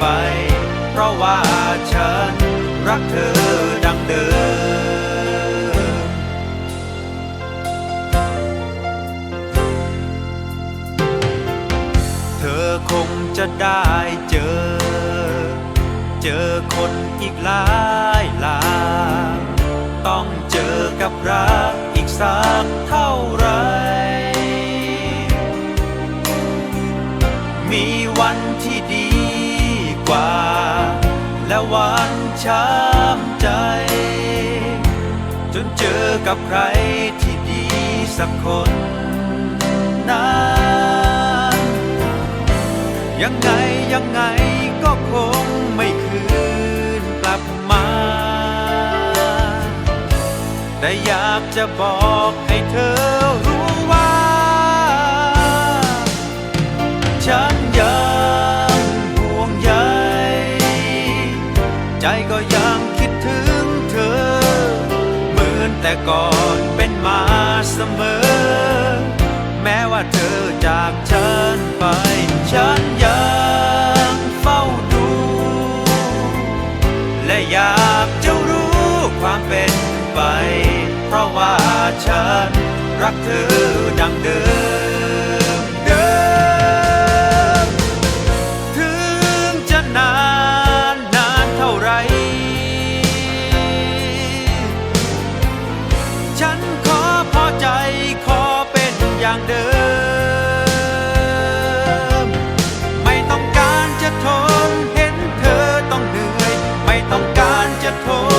ไป เพราะว่าฉันรักเธอดังเดิม เธอคงจะได้เจอ เจอคนอีกหลายหลายต้องเจอกับรักอีกสักเท่าไร และวันช้ำใจ จนเจอกับใครที่ดีสักคนนั้นยังไงยังไงก็คงไม่คืนกลับมา แต่อยากจะบอกให้เธอ ก่อนเป็นมาเสมอ แม้ว่าเธอจากฉันไป ฉันยังเฝ้าดู และอยากจะรู้ความเป็นไป เพราะว่าฉันรักเธอ จะทนเห็น